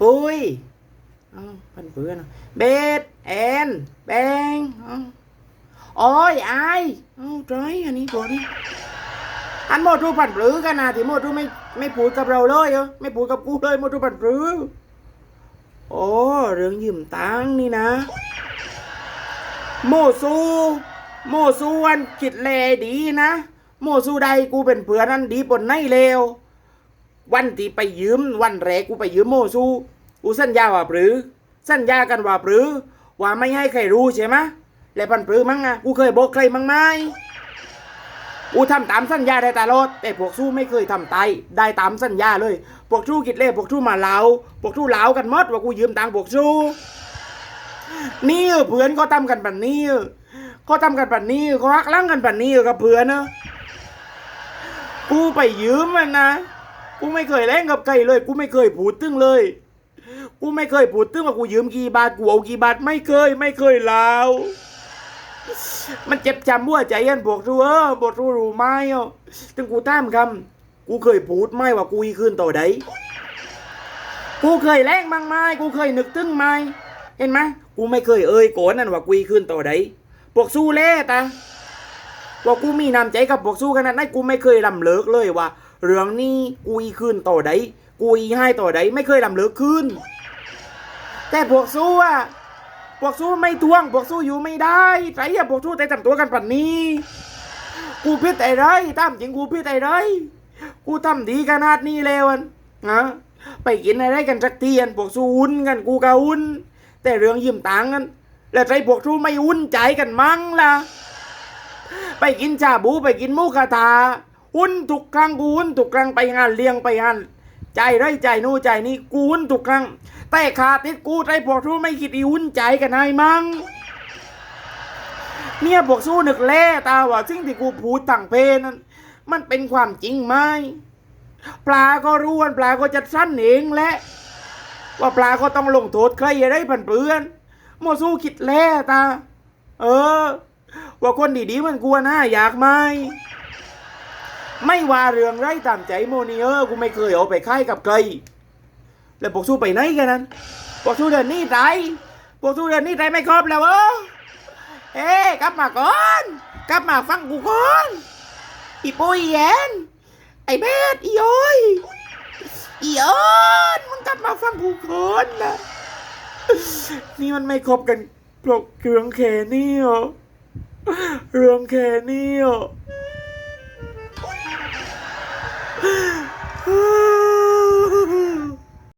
ปุ้ยเอ้าพันเปื้อนเบสแอนแบงอ้าโอ้ยไอายเอ้าจ้อยอันนี้ก่อนอันโมทูพันปรือกันนะที่โมทูไม่ไม่พูดกับเราเลยเหรอไม่พูดกับกูเลยโมทูพันปรือโอ้เรื่องยืมตังนี่นะ โมซูโมซูวันคิดเลดีนะ โมซูใดกูเป็นเผื่อนั้นดีปนในเลว วันที่ไปยืมวันแรกกูไปยืมโมซูกูสัญญาว่าปรือ สัญญากันว่าปรือ ว่าไม่ให้ใครรู้ใช่ไหมแล้วพันปรือมั้งอะกูเคยบอกใครมั้งไหมกูทำตามสัญญาได้ตลอดแต่พวกสู้ไม่เคยทำไตได้ตามสัญญาเลยพวกสู้กิดเล่พวกสู้มาเหลาพวกสู้เหลากันมดว่ากูยืมตังพวกสู้นี่เออเพื่อนก็ทำกันแบบนี้เออเขาทำกันแบบนี้เขาฮักล้างกันแบบนี้กับเพื่อนเนอะกูไปยืมมันนะ กูไม่เคยเล่นกับใครเลย กูไม่เคยพูดตึงเลย กูไม่เคยพูดตึงว่ากูยืมกี่บาทกูเอากี่บาทไม่เคย ไม่เคยลาวมันเจ็บจำหัวใจยันพวกรู้เออบทรู้รู้ไมอ่ถึงกูตามคำกูเคยพูดไหมว่ากูอีคืนต่อใดกูเคยแรงบ้างไหมกูเคยนึกตึงไหมเห็นไหมกูไม่เคยเอ่ยโกนนั่นว่ากูอีคืนต่อใดพวกสู้เล่ตาว่ากูมีน้ำใจกับพวกสู้ขนาดนั้นกูไม่เคยลำเลิกเลยว่า เรื่องนี้กูอีคืนต่อใดกูอีให้ต่อใดไม่เคยลำเลิกคืนแต่พวกสู้อะพวกสู้ไม่ท่วง พวกสู้อยู่ไม่ได้ไรอะพวกสู้แต่ทำตัวกันปันนี้ กูพิดไอ้ไรตามจริงกูพิดไอ้ไร กูทำดีขนาดนี้แล้วนะไปกินอะไรกันสักเทีอันพวกสู้อุ่นกันกูก็อุ่นแต่เรื่องยืมตังกัน แล้วใจพวกสู้ไม่อุ่นใจกันมั้งล่ะ ไปกินชาบูไปกินมูกระทะ หุ้นทุกครั้งกูหุ้นทุกครั้งไปงานเลี้ยงไปงานใจไรใจนู่ใจนี่กูหุ้นทุกครั้ง แต่ขาดติดกูใจพวกสู้ไม่คิดอีหุ้นใจกันให้มั้งเนี่ยพวกสู้นึกแล่ตาว่าสิ่งที่กูพูดทั้งเพลนั้น มันเป็นความจริงไหมปลาก็รู้ว่าปลาก็จะสั้นเองแหละว่าปลาก็ต้องลงโทษใครอย่าได้ผันเปื้อนโมสู้คิดแล่ตา เออ ว่าคนดีๆมันกลัวหน้าอยากไหม ไม่ว่าเรื่องไรตามใจโมนี่เออกูไม่เคยเอาไปค่ายกับใครแล้วพวกสู้ไปไหนกันนั้นพวกสู้เดินนี่ไรพวกสู้เดินนี่ไรไม่ครบแล้วเออเอ๊กลับมาก่อน กลับมาฟังกูก่อนอีปุยแยนไอ้เบสอีโอยอีเอิญมึงกลับมาฟังกูก่อนนะนี่มันไม่ครบกันพวกเรื่องแค่นี้เหรอเรื่องแค่นี้อะ